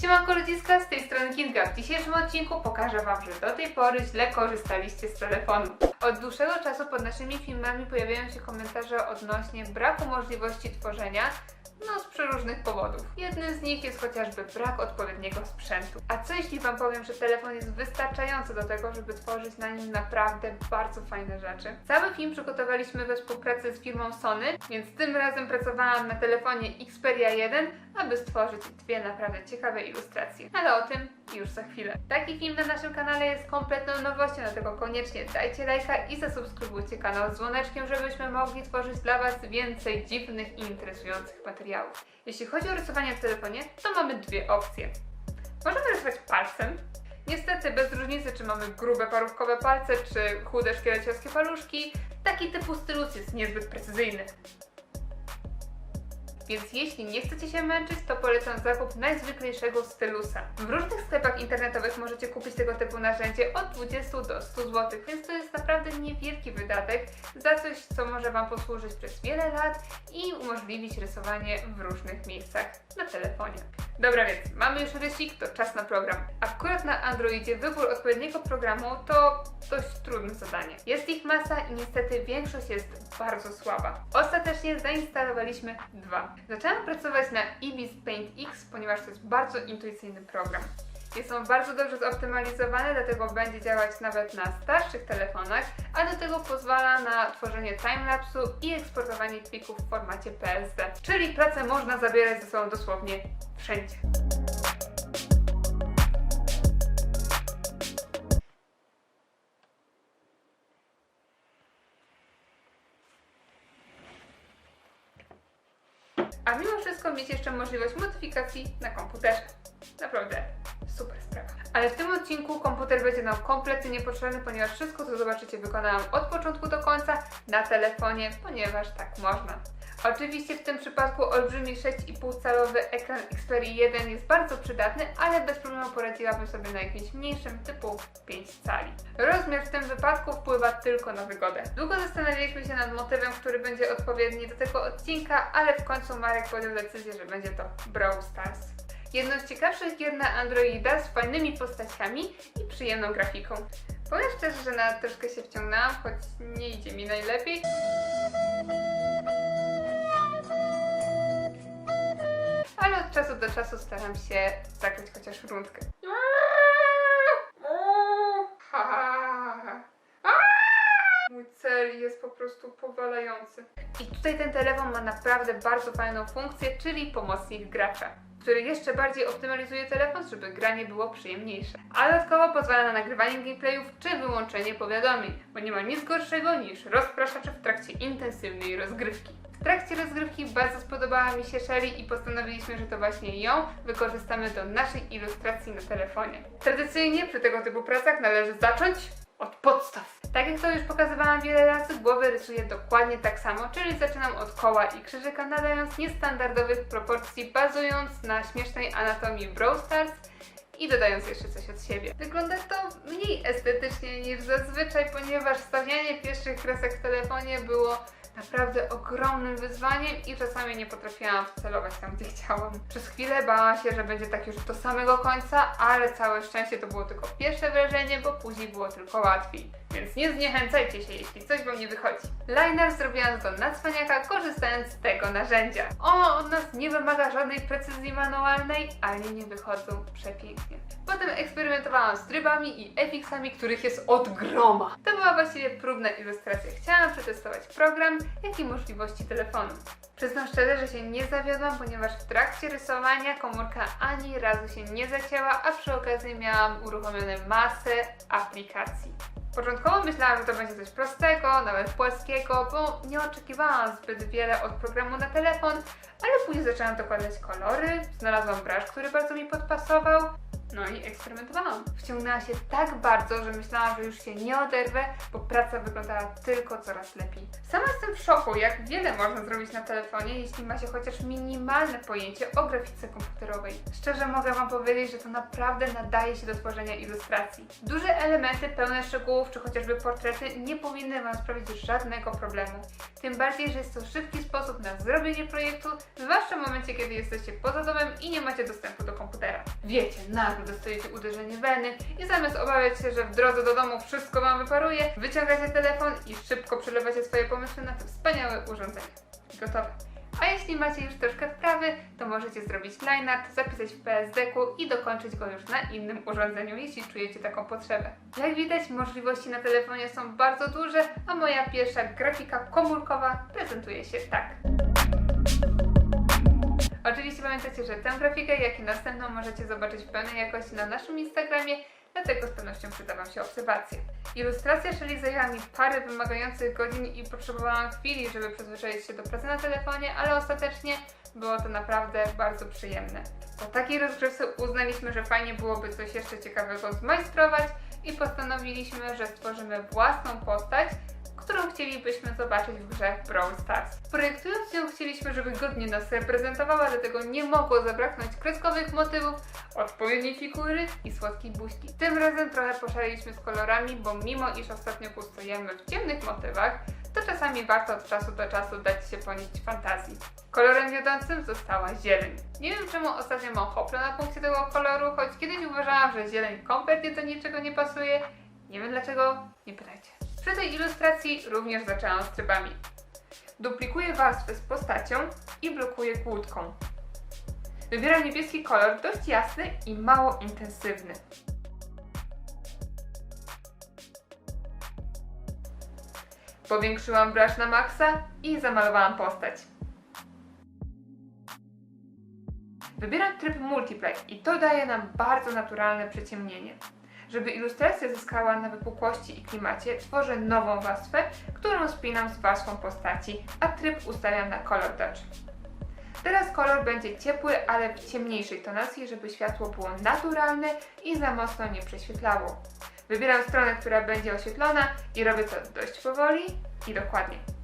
Siemanko z tej strony Kinga. W dzisiejszym odcinku pokażę Wam, że do tej pory źle korzystaliście z telefonu. Od dłuższego czasu pod naszymi filmami pojawiają się komentarze odnośnie braku możliwości tworzenia no z przeróżnych powodów. Jednym z nich jest chociażby brak odpowiedniego sprzętu. A co jeśli Wam powiem, że telefon jest wystarczający do tego, żeby tworzyć na nim naprawdę bardzo fajne rzeczy? Cały film przygotowaliśmy we współpracy z firmą Sony, więc tym razem pracowałam na telefonie Xperia 1, aby stworzyć dwie naprawdę ciekawe ilustracje. Ale o tym już za chwilę. Taki film na naszym kanale jest kompletną nowością, dlatego koniecznie dajcie lajka i zasubskrybujcie kanał z dzwoneczkiem, żebyśmy mogli tworzyć dla Was więcej dziwnych i interesujących materiałów. Jeśli chodzi o rysowanie w telefonie, to mamy dwie opcje. Możemy rysować palcem. Niestety, bez różnicy, czy mamy grube parówkowe palce, czy chude szkieleciowskie paluszki, taki typu stylus jest niezbyt precyzyjny. Więc jeśli nie chcecie się męczyć, to polecam zakup najzwyklejszego stylusa. W różnych sklepach internetowych możecie kupić tego typu narzędzie od 20 do 100 zł, więc to jest naprawdę niewielki wydatek za coś, co może Wam posłużyć przez wiele lat i umożliwić rysowanie w różnych miejscach na telefonie. Dobra, więc mamy już rysik, to czas na program. Akurat na Androidzie wybór odpowiedniego programu to dość trudne zadanie. Jest ich masa i niestety większość jest bardzo słaba. Ostatecznie zainstalowaliśmy dwa. Zaczęłam pracować na Ibis Paint X, ponieważ to jest bardzo intuicyjny program. Jest on bardzo dobrze zoptymalizowany, dlatego będzie działać nawet na starszych telefonach, a do tego pozwala na tworzenie timelapsu i eksportowanie plików w formacie PSD. Czyli pracę można zabierać ze sobą dosłownie wszędzie. A mimo wszystko mieć jeszcze możliwość modyfikacji na komputerze. Naprawdę. Ale w tym odcinku komputer będzie nam kompletnie niepotrzebny, ponieważ wszystko co zobaczycie wykonałam od początku do końca na telefonie, ponieważ tak można. Oczywiście w tym przypadku olbrzymi 6,5 calowy ekran Xperia 1 jest bardzo przydatny, ale bez problemu poradziłabym sobie na jakimś mniejszym typu 5 cali. Rozmiar w tym wypadku wpływa tylko na wygodę. Długo zastanawialiśmy się nad motywem, który będzie odpowiedni do tego odcinka, ale w końcu Marek podjął decyzję, że będzie to Brawl Stars. Jedno z ciekawszych gier na Androida z fajnymi postaciami i przyjemną grafiką. Powiem szczerze, że na troszkę się wciągnęłam, choć nie idzie mi najlepiej. Ale od czasu do czasu staram się zagrać chociaż rundkę. Mój cel jest po prostu powalający. I tutaj ten telefon ma naprawdę bardzo fajną funkcję, czyli pomocnik gracza, który jeszcze bardziej optymalizuje telefon, żeby granie było przyjemniejsze. A dodatkowo pozwala na nagrywanie gameplayów czy wyłączenie powiadomień, bo nie ma nic gorszego niż rozpraszacze w trakcie intensywnej rozgrywki. W trakcie rozgrywki bardzo spodobała mi się Shelly i postanowiliśmy, że to właśnie ją wykorzystamy do naszej ilustracji na telefonie. Tradycyjnie przy tego typu pracach należy zacząć od podstaw. Tak jak to już pokazywałam wiele razy, głowę rysuję dokładnie tak samo, czyli zaczynam od koła i krzyżyka, nadając niestandardowych proporcji, bazując na śmiesznej anatomii Brawl Stars i dodając jeszcze coś od siebie. Wygląda to mniej estetycznie niż zazwyczaj, ponieważ stawianie pierwszych kresek w telefonie było naprawdę ogromnym wyzwaniem i czasami nie potrafiłam wcelować tam, gdzie chciałam. Przez chwilę bałam się, że będzie tak już do samego końca, ale całe szczęście to było tylko pierwsze wrażenie, bo później było tylko łatwiej. Więc nie zniechęcajcie się, jeśli coś wam nie wychodzi. Liner zrobiłam do nacwaniaka, korzystając z tego narzędzia. On od nas nie wymaga żadnej precyzji manualnej, ale nie wychodzą przepięknie. Potem eksperymentowałam z trybami i efiksami, których jest od groma. To była właściwie próbna ilustracja. Chciałam przetestować program, jak i możliwości telefonu. Przyznam szczerze, że się nie zawiodłam, ponieważ w trakcie rysowania komórka ani razu się nie zacięła, a przy okazji miałam uruchomione masę aplikacji. Początkowo myślałam, że to będzie coś prostego, nawet płaskiego, bo nie oczekiwałam zbyt wiele od programu na telefon, ale później zaczęłam dokładać kolory, znalazłam brush, który bardzo mi podpasował No i eksperymentowałam. Wciągnęła się tak bardzo, że myślałam, że już się nie oderwę, bo praca wyglądała tylko coraz lepiej. Sama jestem w szoku, jak wiele można zrobić na telefonie, jeśli ma się chociaż minimalne pojęcie o grafice komputerowej. Szczerze mogę Wam powiedzieć, że to naprawdę nadaje się do tworzenia ilustracji. Duże elementy pełne szczegółów, czy chociażby portrety nie powinny Wam sprawić żadnego problemu. Tym bardziej, że jest to szybki sposób na zrobienie projektu, zwłaszcza w momencie, kiedy jesteście poza domem i nie macie dostępu do komputera. Wiecie, nagle dostajecie uderzenie weny i zamiast obawiać się, że w drodze do domu wszystko Wam wyparuje, wyciągacie telefon i szybko przelewacie swoje pomysły na to wspaniałe urządzenie. Gotowe. A jeśli macie już troszkę wprawy, to możecie zrobić line art, zapisać w PSD-ku i dokończyć go już na innym urządzeniu, jeśli czujecie taką potrzebę. Jak widać, możliwości na telefonie są bardzo duże, a moja pierwsza grafika komórkowa prezentuje się tak. Oczywiście pamiętajcie, że tę grafikę, jak i następną możecie zobaczyć w pełnej jakości na naszym Instagramie, dlatego z pewnością przyda Wam się obserwacja. Ilustracja Shelly zajęła mi parę wymagających godzin i potrzebowałam chwili, żeby przyzwyczaić się do pracy na telefonie, ale ostatecznie było to naprawdę bardzo przyjemne. Po takiej rozgrzewce uznaliśmy, że fajnie byłoby coś jeszcze ciekawego zmajstrować i postanowiliśmy, że stworzymy własną postać, którą chcielibyśmy zobaczyć w grze Brawl Stars. Projektując ją chcieliśmy, żeby godnie nas reprezentowała, dlatego nie mogło zabraknąć kreskowych motywów, odpowiedniej figury i słodkiej buźki. Tym razem trochę poszaleliśmy z kolorami, bo mimo iż ostatnio pustujemy w ciemnych motywach, to czasami warto od czasu do czasu dać się ponieść fantazji. Kolorem wiodącym została zieleń. Nie wiem czemu ostatnio mam hople na punkcie tego koloru, choć kiedyś uważałam, że zieleń kompletnie do niczego nie pasuje. Nie wiem dlaczego, nie pytajcie. Przy tej ilustracji również zaczęłam z trybami. Duplikuję warstwę z postacią i blokuję kłódką. Wybieram niebieski kolor, dość jasny i mało intensywny. Powiększyłam brush na maksa i zamalowałam postać. Wybieram tryb Multiply i to daje nam bardzo naturalne przyciemnienie. Żeby ilustracja zyskała na wypukłości i klimacie, tworzę nową warstwę, którą spinam z warstwą postaci, a tryb ustawiam na Color Touch. Teraz kolor będzie ciepły, ale w ciemniejszej tonacji, żeby światło było naturalne i za mocno nie prześwietlało. Wybieram stronę, która będzie oświetlona i robię to dość powoli i dokładnie.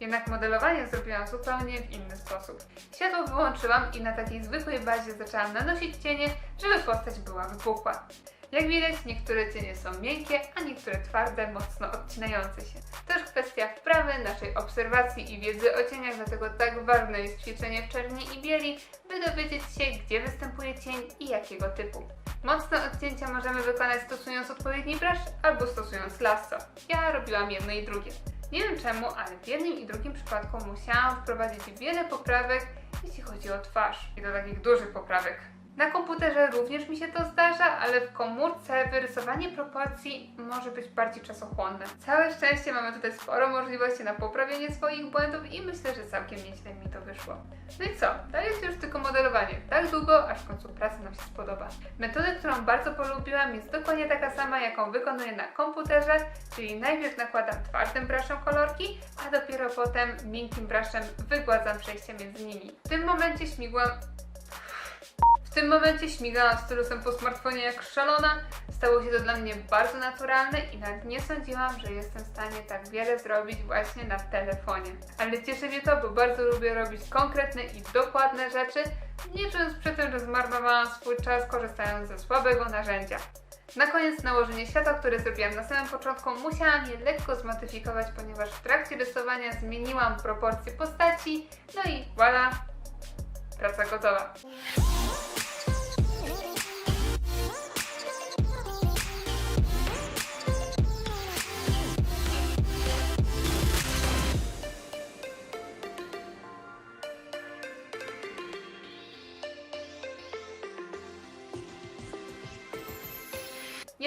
Jednak modelowanie zrobiłam zupełnie w inny sposób. Światło wyłączyłam i na takiej zwykłej bazie zaczęłam nanosić cienie, żeby postać była wypukła. Jak widać, niektóre cienie są miękkie, a niektóre twarde, mocno odcinające się. Też kwestia wprawy, naszej obserwacji i wiedzy o cieniach, dlatego tak ważne jest ćwiczenie w czerni i bieli, by dowiedzieć się, gdzie występuje cień i jakiego typu. Mocne odcięcia możemy wykonać stosując odpowiedni brush albo stosując lasso. Ja robiłam jedno i drugie. Nie wiem czemu, ale w jednym i drugim przypadku musiałam wprowadzić wiele poprawek, jeśli chodzi o twarz. I to takich dużych poprawek. Na komputerze również mi się to zdarza, ale w komórce wyrysowanie proporcji może być bardziej czasochłonne. Całe szczęście mamy tutaj sporo możliwości na poprawienie swoich błędów i myślę, że całkiem nieźle mi to wyszło. No i co? To jest już tylko modelowanie. Tak długo, aż w końcu praca nam się spodoba. Metodę, którą bardzo polubiłam jest dokładnie taka sama, jaką wykonuję na komputerze, czyli najpierw nakładam twardym brushem kolorki, a dopiero potem miękkim brushem wygładzam przejście między nimi. W tym momencie śmigłam tym momencie śmigałam stylusem po smartfonie jak szalona. Stało się to dla mnie bardzo naturalne i nawet nie sądziłam, że jestem w stanie tak wiele zrobić właśnie na telefonie. Ale cieszy mnie to, bo bardzo lubię robić konkretne i dokładne rzeczy, nie czując przy tym, że zmarnowałam swój czas korzystając ze słabego narzędzia. Na koniec nałożenie światła, które zrobiłam na samym początku, musiałam je lekko zmodyfikować, ponieważ w trakcie rysowania zmieniłam proporcje postaci, no i voilà, praca gotowa.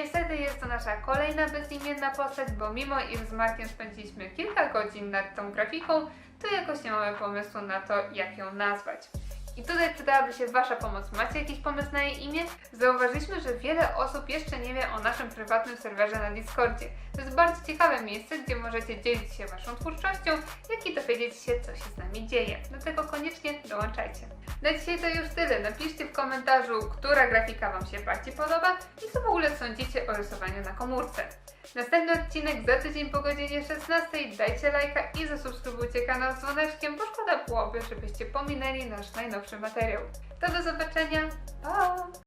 Niestety jest to nasza kolejna bezimienna postać, bo mimo iż z Markiem spędziliśmy kilka godzin nad tą grafiką, to jakoś nie mamy pomysłu na to, jak ją nazwać. I tutaj przydałaby się Wasza pomoc. Macie jakiś pomysł na jej imię? Zauważyliśmy, że wiele osób jeszcze nie wie o naszym prywatnym serwerze na Discordzie. To jest bardzo ciekawe miejsce, gdzie możecie dzielić się Waszą twórczością, jak i dowiedzieć się, co się z nami dzieje. Dlatego koniecznie dołączajcie. Na dzisiaj to już tyle. Napiszcie w komentarzu, która grafika Wam się bardziej podoba i co w ogóle sądzicie o rysowaniu na komórce. Następny odcinek za tydzień po godzinie 16. Dajcie lajka i zasubskrybujcie kanał z dzwoneczkiem, bo szkoda byłoby, żebyście pominęli nasz najnowszy materiał. To do zobaczenia. Pa!